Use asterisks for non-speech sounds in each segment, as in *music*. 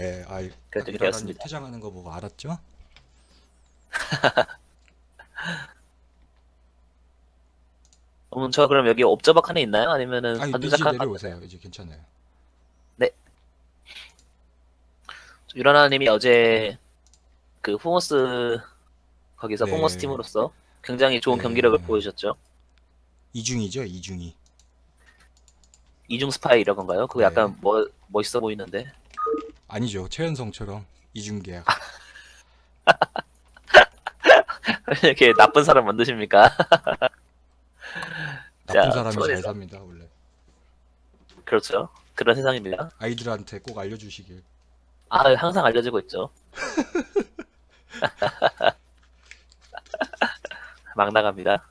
네, 아, 그랬더니 아기라라님 되었습니다. 퇴장하는 거 보고 알았죠? *laughs* 음, 저 그럼 여기 옵저버 칸에 있나요? 아니면은 아니, 이제 칸? 내려오세요. 이제 괜찮아요. 유라나님이 어제 그 후모스 거기서 네. 후모스 팀으로서 굉장히 좋은 네. 경기력을 보여주셨죠. 이중이죠, 이중이. 이중 스파이 이런 건가요? 그거 네. 약간 뭐 멋있어 보이는데. 아니죠. 최현성처럼 이중 계약. *laughs* 이렇게 나쁜 사람 만드십니까? *laughs* 나쁜 자, 사람이 잘. 삽니다, 원래. 그렇죠. 그런 세상입니다. 아이들한테 꼭 알려주시길. 아, 항상 알려지고 있죠. *laughs* 막 나갑니다.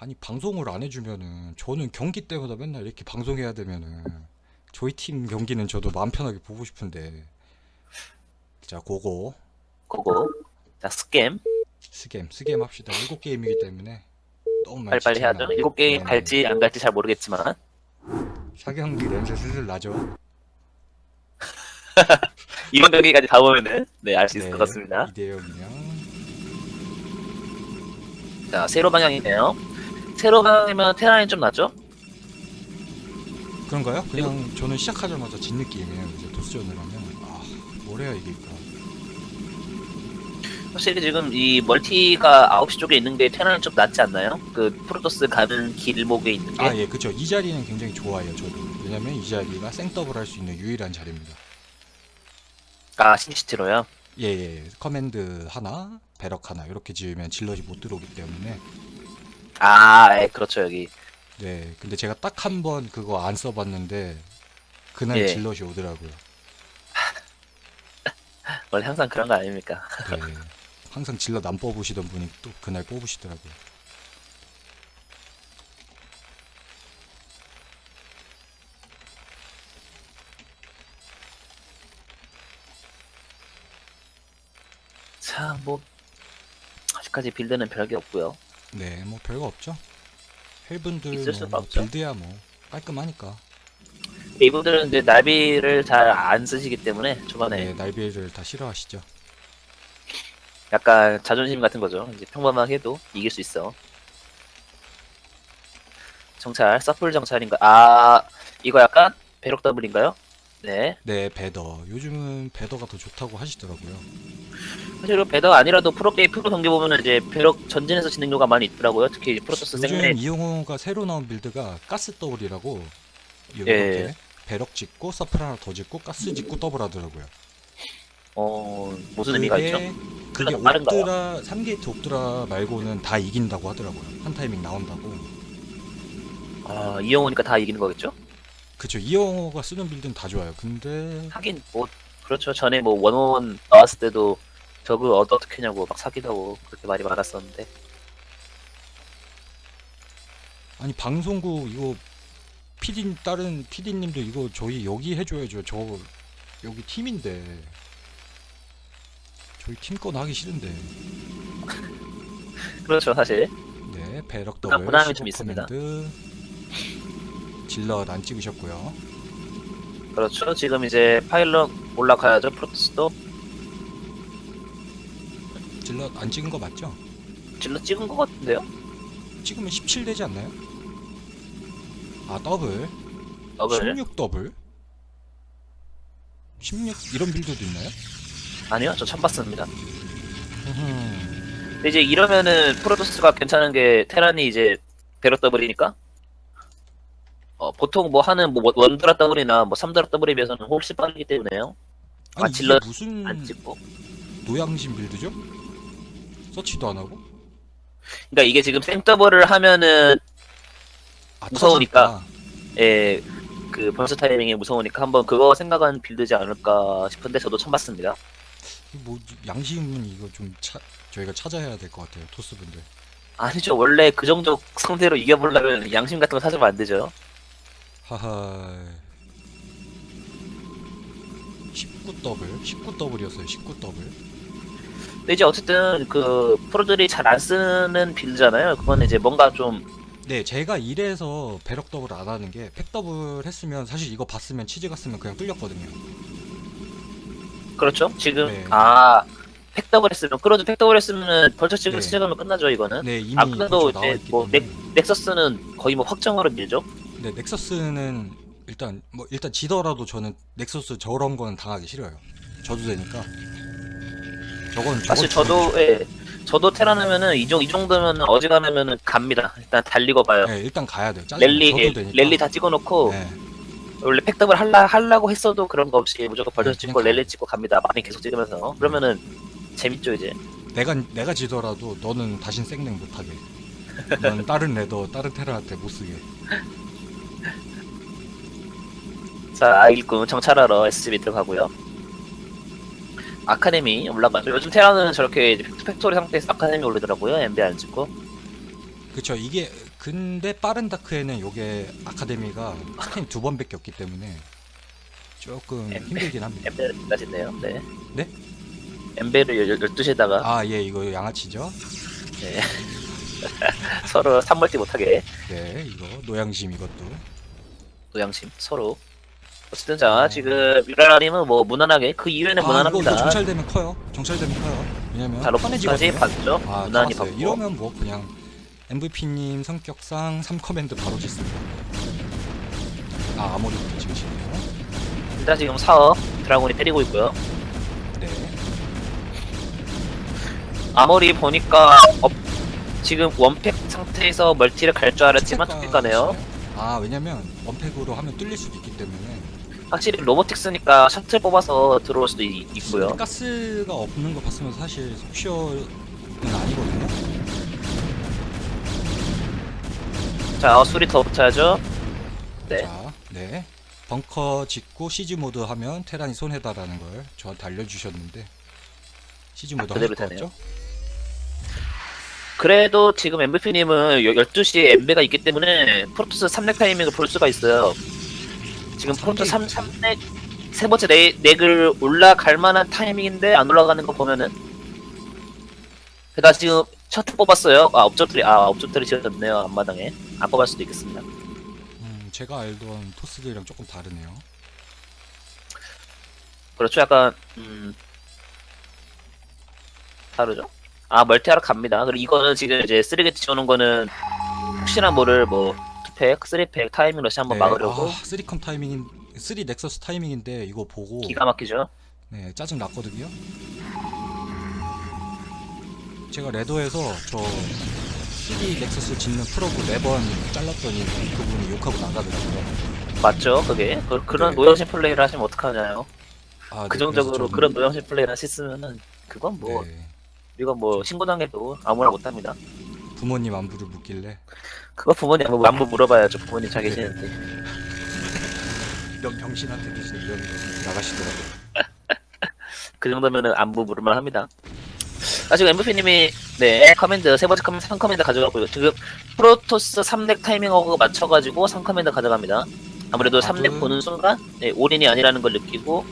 아니 방송을 안 해주면은 저는 경기 때마다 맨날 이렇게 방송해야 되면은 저희 팀 경기는 저도 마음 편하게 보고 싶은데 자 고고 그거. 자, 스캠. 스겜 스겜 합시다 일곱 게임이기 때문에 너무 많이 빨리빨리 지치나. 해야죠. 일곱 게임 네네. 갈지 안 갈지 잘 모르겠지만. 사경기 냄새 슬슬 나죠 *laughs* 이번 경기까지 다 보면은, 네, 알 수 있을 네, 것 같습니다. 이대영이요 자, 세로 방향이네요. 세로 방향이면 테라인 좀 낫죠? 그런가요? 그냥 저는 시작하자마자 진 느낌이에요 이제 토스전을 하면 아 뭘 해야 이길까 확실히 지금 이 멀티가 9시 쪽에 있는 게 테라인 좀 낫지 않나요? 그 프로토스 가는 길목에 있는 게. 아 예 그쵸 이 자리는 굉장히 좋아요 저도 왜냐면 이 자리가 생더블 할 수 있는 유일한 자리입니다 아, 신시티로요? 예, 예. 커맨드 하나, 배럭 하나 이렇게 지으면 질럿이 못 들어오기 때문에 아, 예, 그렇죠, 여기. 네. 근데 제가 딱 한 번 그거 안 써봤는데 그날 예. 질럿이 오더라고요. *laughs* 원래 항상 그런 거 아닙니까? 네. 항상 질럿 안 뽑으시던 분이 또 그날 뽑으시더라고요. 자, 뭐, 아직까지 빌드는 별게 없고요 네, 뭐 별거 없죠. 헬분들 있을 뭐, 수가 없죠. 빌드야 뭐 깔끔하니까. 이분들은 이제 나비를 잘 안 쓰시기 때문에 초반에 네, 날비를 다 싫어하시죠. 약간 자존심 같은 거죠. 이제 평범하게 해도 이길 수 있어. 정찰, 서플 정찰인가? 아, 이거 약간 배럭 더블인가요? 네. 네, 배더. 요즘은 배더가 더 좋다고 하시더라고요. 사실 그 배더 아니라도 프로게임 프로 경기 보면은 이제 배럭 전진해서 진행료가 많이 있더라고요. 특히 프로토스 요즘 생레. 이용호가 새로 나온 빌드가 가스 더블이라고 이렇게 예. 배럭 짓고 서플 하나 더 짓고 가스 짓고 더블 하더라고요. 어, 무슨 의미가 있죠? 그게 그래도 빠른가요? 옵드라 3게이트 옵드라 말고는 다 이긴다고 하더라고요. 한 타이밍 나온다고. 아, 이영호니까 다 이기는 거겠죠? 그쵸 이영호가 쓰는 빌드는 다 좋아요. 근데 하긴 뭐 그렇죠. 전에 뭐 원원 나왔을 때도 저그 어, 어떻게 하냐고 막 하고 그렇게 말이 많았었는데. 아니 방송국 이거 PD 다른 PD님도 이거 저희 여기 해줘야죠. 저 여기 팀인데 저희 팀 건 하기 싫은데. *laughs* 그렇죠, 사실. 네, 배럭 더블 부담이 15좀 있습니다. 커맨드. 질럿 안 찍으셨고요. 그렇죠. 지금 이제 파일럿 올라가야죠. 프로토스도 질럿 안 찍은 거 맞죠? 질러 찍은 것 같은데요? 찍으면 17 되지 않나요? 아 더블 더블 16 더블 16 이런 빌드도 있나요? 아니요, 저 처음 봤습니다. 흠. 근데 이제 이러면은 프로토스가 괜찮은 게 테란이 이제 배럿 더블이니까 어, 보통 뭐 하는 뭐 원드라 더블이나 뭐 삼드라 더블에 비해서는 훨씬 빠르기 때문에요. 아니 아, 이게 질럿 무슨 안 찍고. 노양심 빌드죠? 서치도 안 하고? 그러니까 이게 지금 생더블을 하면은 아, 무서우니까. 터졌다. 예, 그 벌써 타이밍이 무서우니까 한번 그거 생각한 빌드지 않을까 싶은데 저도 처음 봤습니다. 뭐 양심은 이거 좀 차, 저희가 찾아야 될 것 같아요 토스 분들. 아니죠, 원래 그 정도 상태로 이겨보려면 양심 같은 거 사주면 안 되죠. 하하. 19 더블, 19 더블이었어요. 19 더블. 근데 이제 어쨌든 그 프로들이 잘 안 쓰는 빌드잖아요. 그건 이제 뭔가 좀 네, 제가 이래서 배럭 더블 안 하는 게 팩 더블 했으면 사실 이거 봤으면 치즈 갔으면 그냥 뚫렸거든요. 그렇죠. 지금 네. 아 팩더블 했으면 끌어도 팩더블 했으면은 벌써 지금 네. 시작하면 끝나죠 이거는. 네 이미 아, 그래도 그렇죠, 나와 이제 있기 뭐 때문에. 넥서스는 거의 뭐 확정으로 밀죠. 네 넥서스는 일단 뭐 일단 지더라도 저는 넥서스 저런 건 당하기 싫어요. 저도 되니까. 저건 사실 저건 저도 예, 저도 테란하면은 이, 정, 이 정도면 어지간하면은 갑니다. 일단 달리고 봐요. 네, 일단 가야 돼요. 랠리 저도 예, 되니까. 랠리 다 찍어놓고 네. 원래 팩더블 할라 하려고 했어도 그런 거 없이 무조건 벌써 네, 찍고 그냥 랠리 찍고 갑니다. 많이 계속 찍으면서 그러면은 재밌죠 이제. 내가 내가 지더라도 너는 다신 생냉 못하게. 넌 다른 레더 다른 테라한테 못 쓰게. *laughs* 자 일꾼 정찰하러 SCB 들어가고요. 아카데미 올라가죠. 요즘 테라는 저렇게 팩토리 상태에서 아카데미 올리더라고요. MB 안 찍고. 그쵸 이게 근데 빠른 다크에는 요게 아카데미가 스캔 두 번밖에 없기 때문에 조금 네. 힘들긴 합니다. 엠베를 가진네요. 네. 네? 엠베를 12시에다가 아 예 이거 양아치죠. 네. *laughs* 서로 산멀티 못하게 네 이거 노양심 이것도. 노양심 서로. 어쨌든 자 지금 유라라님은 뭐 무난하게 그 이후에는 아 이거, 무난합니다. 정찰되면 커요. 정찰되면 커요. 왜냐면 자 로프까지 편해지거든요. 봤죠. 아 무난히 봤어요. 봤고. 이러면 뭐 그냥 MVP님 성격상 3커맨드 바로 짓습니다. 아 아모리부터 지으시네요. 일단 지금 사업 드라곤이 때리고 있고요. 네. 아무리 보니까 업- 지금 원팩 상태에서 멀티를 갈 줄 알았지만 툭가네요. 하시나요? 아 왜냐면 원팩으로 하면 뚫릴 수도 있기 때문에 확실히 로보틱스니까 셔틀 뽑아서 들어올 수도 있, 있고요. 가스가 없는 거 봤으면 사실 속시어는 아니거든요. 자 수리 더 붙여야죠. 네. 자, 네. 벙커 짓고 시즈 모드 하면 테란이 손해다라는 걸 저한테 알려주셨는데 시즈 모드 아, 그대로 하실 되네요. 없죠? 그래도 지금 MVP님은 12시에 엠베가 있기 때문에 프로토스 3렉 타이밍을 볼 수가 있어요. 지금 아, 프로토스 3, 삼 3렉 세 번째 넥, 넥을 올라갈 만한 타이밍인데 안 올라가는 거 보면은 그니까 지금 셔틀 뽑았어요. 아 업적들이 아 업적들이 지어졌네요 앞마당에 안 뽑을 수도 있겠습니다. 음, 제가 알던 토스들이랑 조금 다르네요. 그렇죠. 약간 음 다르죠. 아 멀티하러 갑니다. 그리고 이거는 지금 이제 쓰리게트 지어놓은 거는 혹시나 뭐를 뭐 투팩, 쓰리팩 타이밍 러시 한번 막으려고 아, 3컴 타이밍인 3 넥서스 타이밍인데 이거 보고 기가 막히죠. 네, 짜증 났거든요. 제가 레더에서 저3 넥서스 짓는 프로브 4번 잘랐더니 그분이 욕하고 나가더라고요. 맞죠? 그게 그, 그런 네. 노영심 플레이를 하시면 어떡하냐요. 아, 네, 긍정적으로 그래서 그런 노영심 플레이를 하셨으면은 그건 뭐 네, 이건 뭐 신고 당해도 아무나 못합니다. 부모님 안부를 묻길래 그거 부모님 한번 안부 물어봐야죠. 부모님 잘 계시는데. 병, 병신한테 무슨 이런 거 나가시더라고요. *laughs* 그 정도면은 안부 물을만 합니다. 아, 지금 MVP님이, 네, 커맨드, 세 번째 커맨드, 3커맨드 가져가고요. 지금, 프로토스 3렉 타이밍하고 맞춰가지고 3커맨드 가져갑니다. 아무래도 아, 3렉 그- 보는 순간, 네, 올인이 아니라는 걸 느끼고,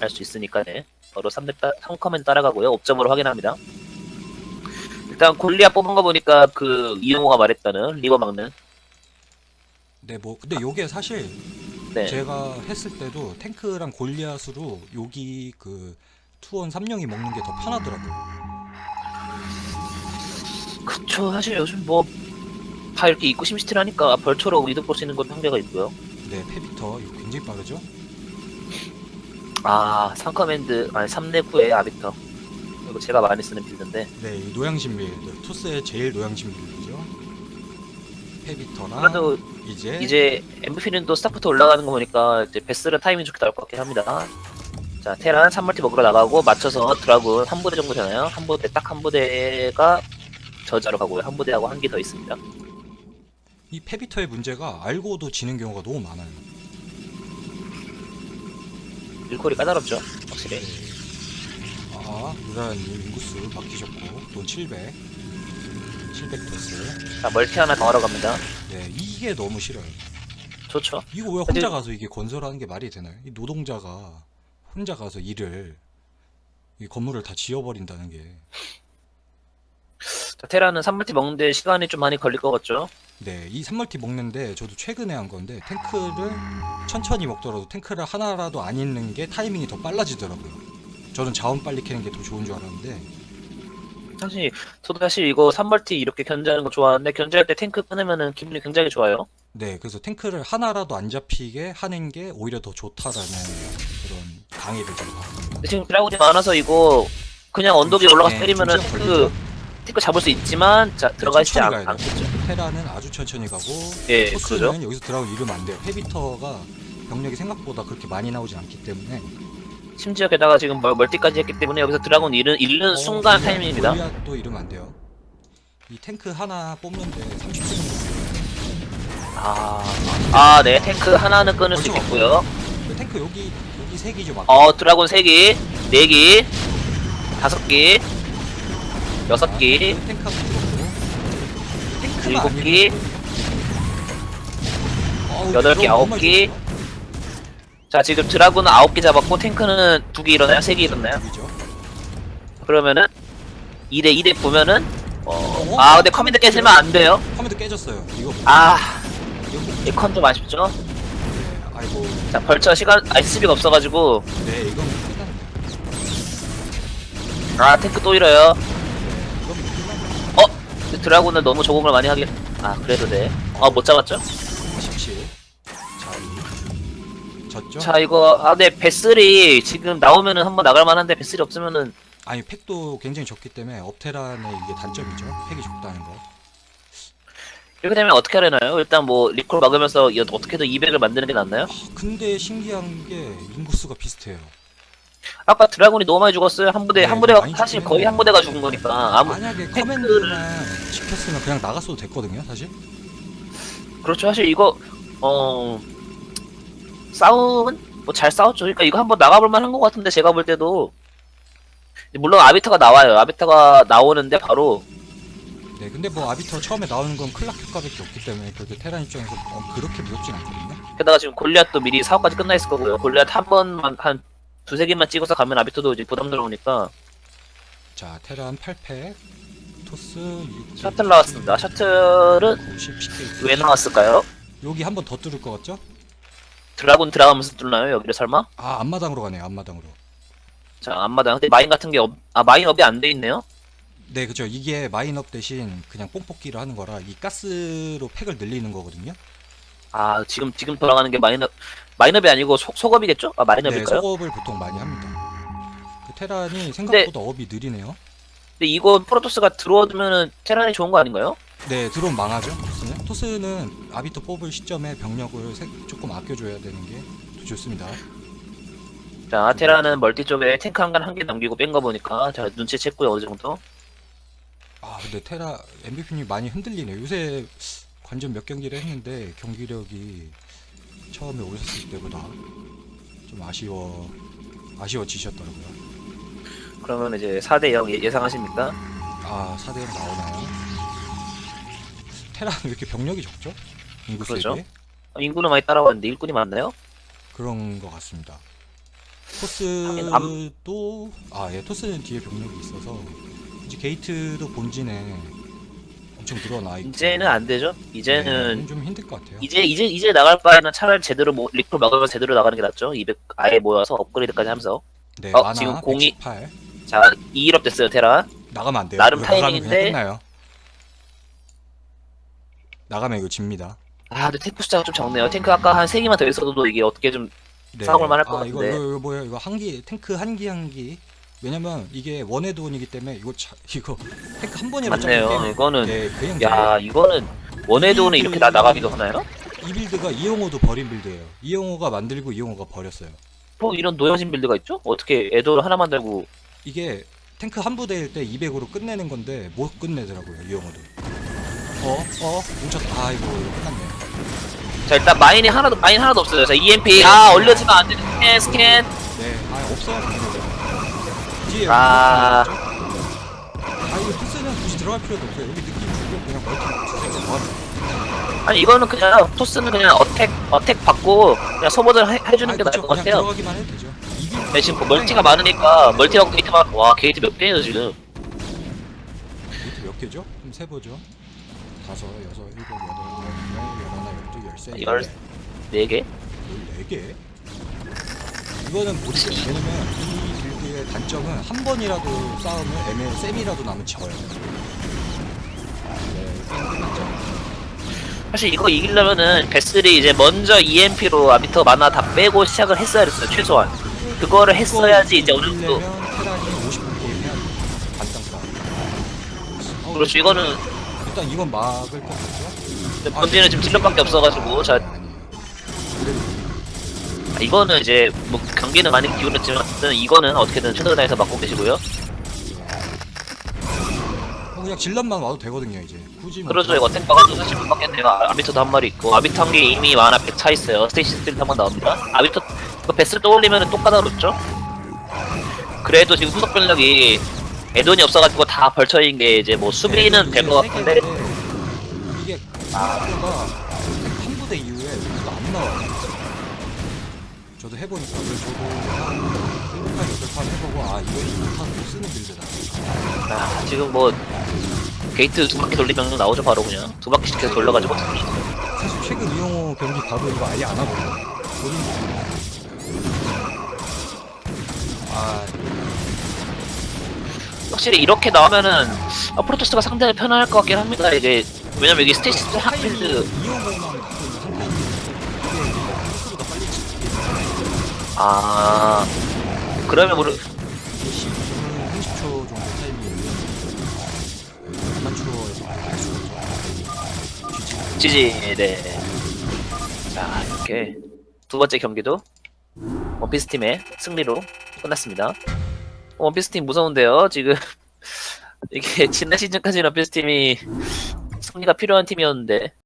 알 수 있으니까, 네. 바로 3렉, 따, 3커맨드 따라가고요. 옵점으로 확인합니다. 일단, 골리아 뽑은 거 보니까, 그, 이용호가 말했다는, 리버 막는, 네, 뭐 근데 요게 사실 네. 제가 했을 때도 탱크랑 골리앗으로 여기 그 투원 3령이 먹는 게 더 편하더라고요. 그쵸. 사실 요즘 뭐, 다 이렇게 입고 심시티를 하니까, 벌초로 이득 볼 수 있는 건 평대가 있고요. 네, 페비터 이거 굉장히 빠르죠? 아, 3커맨드, 아니, 3렙 후에 아비터. 이거 제가 많이 쓰는 빌드인데. 네, 이 노양심 빌드. 토스의 제일 노양심 빌드죠. 그래도 이제 이제 또 스타부터 올라가는 거 보니까 이제 베스는 타이밍 좋게 나올 것 같긴 합니다. 자, 테란 3멀티 먹으러 나가고 맞춰서 드라군 한 부대 정도 되나요? 한 부대, 딱 한 부대가 저자로 가고요. 한 부대하고 한 개 더 있습니다. 이 페비터의 문제가 알고도 지는 경우가 너무 많아요. 일콜이 까다롭죠, 확실히. 아, 유라님 인구수 바뀌셨고 돈 700. 700 토스. 자, 멀티 하나 더 하러 갑니다. 네, 이게 너무 싫어요. 좋죠. 이거 왜 근데- 혼자 가서 이게 건설하는 게 말이 되나요? 이 노동자가 혼자 가서 일을 이 건물을 다 지어버린다는 게 자, 테란은 3멀티 먹는데 시간이 좀 많이 걸릴 것 같죠? 네, 이 산멀티 먹는데 저도 최근에 한 건데 탱크를 천천히 먹더라도 탱크를 하나라도 안 있는 게 타이밍이 더 빨라지더라고요. 저는 자원 빨리 캐는 게 더 좋은 줄 알았는데 사실 저도 사실 이거 3멀티 이렇게 견제하는 거 좋아하는데 견제할 때 탱크 끊으면은 기분이 굉장히 좋아요. 네 그래서 탱크를 하나라도 안 잡히게 하는 게 오히려 더 좋다라는 그런 강의를 받습니다. 근데 지금 드라군이 많아서 이거 그냥 언덕에 올라가서 네, 때리면은 진짜 탱크 걸리죠. 탱크 잡을 수 있지만 자 들어가 있지 천천히 않, 가야 돼요. 않겠죠. 테라는 아주 천천히 가고 예, 토스는 그러죠. 여기서 드라군 잃으면 안 돼요. 헤비터가 병력이 생각보다 그렇게 많이 나오진 않기 때문에 심지어 게다가 지금 멀- 멀티까지 했기 때문에 여기서 드라군 잃는, 잃는 어, 순간 타이밍입니다. 골리앗도 잃으면 안 돼요. 이 탱크 하나 뽑는데 30분 정도. 아, 아, 네 탱크 하나는 끊을 수 벌써 있겠고요. 그 탱크 여기 여기 세 기죠 막. 어 드라군 3기, 4기, 5기, 6기, 탱크 한번 들었고. 탱크가 일곱 아니고. 기. 어우, 8기, 드라군 너무 9기. 자 지금 드라군은 9개 잡았고 탱크는 2개 일어나요? 3개 일어나요? 그러면은 2대 2대 보면은 어, 어? 아 근데 커맨드 깨지면 안 돼요. 컴퓨터 깨졌어요. 이거 뭐- 아, 이거 뭐- 이컨 좀 아쉽죠? 네, 아이고. 자 벌처 시간 SCB가 없어가지고 네, 이건 끝났네. 아 탱크 또 잃어요. 네, 이건 끝났네. 어? 근데 드라군을 너무 조공을 많이 하긴 아 그래도 돼. 어못 잡았죠? 졌죠? 자 이거 아 근데 베슬이 지금 나오면은 한번 나갈 만한데 베슬이 없으면은 아니 팩도 굉장히 적기 때문에 업테란의 이게 단점이죠. 팩이 적다는 거. 이렇게 되면 어떻게 하려나요? 일단 뭐 리콜 막으면서 이- 어떻게든 200을 만드는 게 낫나요? 아, 근데 신기한 게 인구수가 비슷해요. 아까 드라군이 너무 많이 죽었어요. 한 부대 네, 한 부대가 많이 사실 죽긴 거의. 한 부대가 죽은 거니까 아무 만약에 팩을- 커맨드만 지켰으면 그냥 나갔어도 됐거든요, 사실. 그렇죠. 사실 이거 어 싸움은 뭐잘 싸웠죠. 그러니까 이거 한번 나가볼 만한 것 같은데 제가 볼 때도 물론 아비터가 나와요. 아비터가 나오는데 바로 네, 근데 뭐 아비터 처음에 나오는 건 클락 효과밖에 없기 때문에 그렇게 테란 입장에서 어, 그렇게 무섭진 않거든요. 게다가 지금 골리앗도 미리 사업까지 끝나 있을 거고요. 골리앗 한 번만 한 두세 개만 찍어서 가면 아비터도 이제 부담 들어오니까 자, 테란 8팩, 토스 6, 셔틀 나왔습니다. 셔틀은 90, 10K. 왜 나왔을까요? 여기 한 번 더 뚫을 것 같죠? 드라군 들어가면서 뚫나요? 여기를 설마? 아, 앞마당으로 가네요, 앞마당으로. 자 앞마당 근데 마인 같은 게 업, 아 마인 업이 안 돼 있네요. 네, 그죠. 이게 마인업 대신 그냥 뽕뽑기를 하는 거라 이 가스로 팩을 늘리는 거거든요. 아 지금 지금 돌아가는 게 마인업 마인업이 아니고 속 속업이겠죠? 아 네, 마인업일까요? 속업을 보통 많이 합니다. 그 테란이 생각보다 업이 느리네요. 근데 이거 프로토스가 들어오면은 테란이 좋은 거 아닌가요? 네, 드론 망하죠. 토스는. 아비터 뽑을 시점에 병력을 세- 조금 아껴줘야 되는 게더 좋습니다. 자 테란은 멀티 쪽에 탱크 한 간 한 개 남기고 뺀 거 보니까 자 눈치챘고요 어느 정도. 아, 근데 테라 MVP님 많이 흔들리네요. 요새 관전 몇 경기를 했는데 경기력이 처음에 오셨을 때보다 좀 아쉬워 아쉬워지셨더라고요. 그러면 이제 4대 0 예상하십니까? 아, 4대0 나오나요? 테라는 왜 이렇게 병력이 적죠? 인구 그러죠. 세계 어, 인구는 많이 따라왔는데 일꾼이 많나요? 그런 것 같습니다. 토스도 아, 예, 토스는 뒤에 병력이 있어서 이제 게이트도 본진에 엄청 늘어나 있고 이제는 안 되죠. 이제는 네, 좀 힘들 것 같아요. 이제 이제 이제 나갈 바에는 차라리 제대로 뭐 리콜 막으면 제대로 나가는 게 낫죠. 200 아예 모여서 업그레이드까지 하면서. 네, 어, 만화 지금 공이- 118 자 2일업 됐어요 테란. 나가면 안 돼요. 나름 이거 나가면 타이밍인데. 그냥 끝나요. 나가면 이거 집니다. 아 근데 탱크 숫자가 좀 적네요. 탱크 아까 한 3개만 더 있어도 이게 어떻게 좀 네. 싸워볼 만할 것 아, 이거, 같은데. 이거 이거 뭐야? 이거 한기 탱크 한기 한기. 왜냐면 이게 원헤드 원이기 때문에 이거 차, *laughs* 이거 탱크 한 번이라 맞네요. 이거는 네, 그냥 야 이거는 원헤드오는 이렇게 나 나가기도 하나요? 이 빌드가 이영호도 버린 빌드예요. 이영호가 만들고 이영호가 버렸어요. 뭐 이런 노여진 빌드가 있죠? 어떻게 에도를 하나 만들고 이게 탱크 한 부대일 때 200으로 끝내는 건데 못 끝내더라고요. 이영호도. 어? 어? 뭉쳤다. 아이고 이거 끝났네. 자 일단 마인이 하나도 마인 하나도 없어요. 자 EMP 아 얼려지면 안 되는 스캔 스캔 네. 아. 뒤에 아. 아 이거 토스는 굳이 들어갈 필요도 없어요. 여기 느낌 주고 그냥 멀티 두세 개 더하면 아니 이거는 그냥 토스는 그냥 어택 어택 받고 그냥 소모들 해, 해주는 게 나을 것 그냥 같아요. 들어가기만 해도 되죠. 네, 지금 멀티가 많으니까 멀티하고 게이트만 와 게이트 몇 개예요 지금? 게이트 몇 개죠? 그럼 세 보죠. 다섯, 여섯, 일곱, 여덟, 열 열, 열하나, 열둘, 열세, 열- 네 개? 열네 개. 이거는 모르겠어요. 왜냐면 이 빌드의 단점은 한 번이라도 싸우면 애매 셈이라도 나면 져요. 네, 게임 끝났죠. 사실 이거 이기려면은 베슬이 이제 먼저 EMP로 아비터 마나 다 빼고 시작을 했어야 됐어요 최소한 그거를 했어야지 이제 어느 정도 이기려면 테란이 50분 게임 해야 돼. 반땅 싸움. 어, 그렇죠 이거는 일단 이건 막을 것 같죠? 번지는 지금 질럿밖에 없어가지고 자 그래도 이거는 이제 뭐 경기는 많이 기울었지만 어쨌든 이거는 어떻게든 최선을 다해서 막고 계시고요. 어, 그냥 질럿만 와도 되거든요 이제. 굳이 뭐 그러죠 이거. 탱커가 사실 못 받겠네요. 아, 아비터도 한 마리 있고. 아비터 한 개 이미 마나 100차 있어요. 스테이시 스틸 한번 나옵니다. 아비터 그 베스를 떠올리면 또 까다롭죠? 그래도 지금 후속 병력이 애돈이 없어가지고 다 벌쳐인 게 이제 뭐 수비는 될것 같은데 이게 생각보다 한 부대 이후에 안 나와요. 저도 해보니까 그래서 저도 한 7판 8판 해보고 아 이거 2탄으로 쓰는 빌드다. 아, 지금 뭐 게이트 두 바퀴 돌리면 나오죠 바로 그냥 두 바퀴씩 계속 돌려가지고 사실 최근 이용호 경기 봐도 이거 아예 안 하거든요. 본인 아 확실히 이렇게 나오면은 아, 프로토스가 상대를 편할 것 같긴 합니다 이게 왜냐면 이게 빨리 치게 아 그러면 우리 이게 10분 30초 정도 타이밍이면 아마추어에서 할 수가 없죠. 뒤지 지지 네. 자 이렇게 두 번째 경기도 원피스 팀의 승리로 끝났습니다. 원피스 팀 무서운데요. 지금 *laughs* 이게 지난 시즌까지 원피스 팀이 승리가 필요한 팀이었는데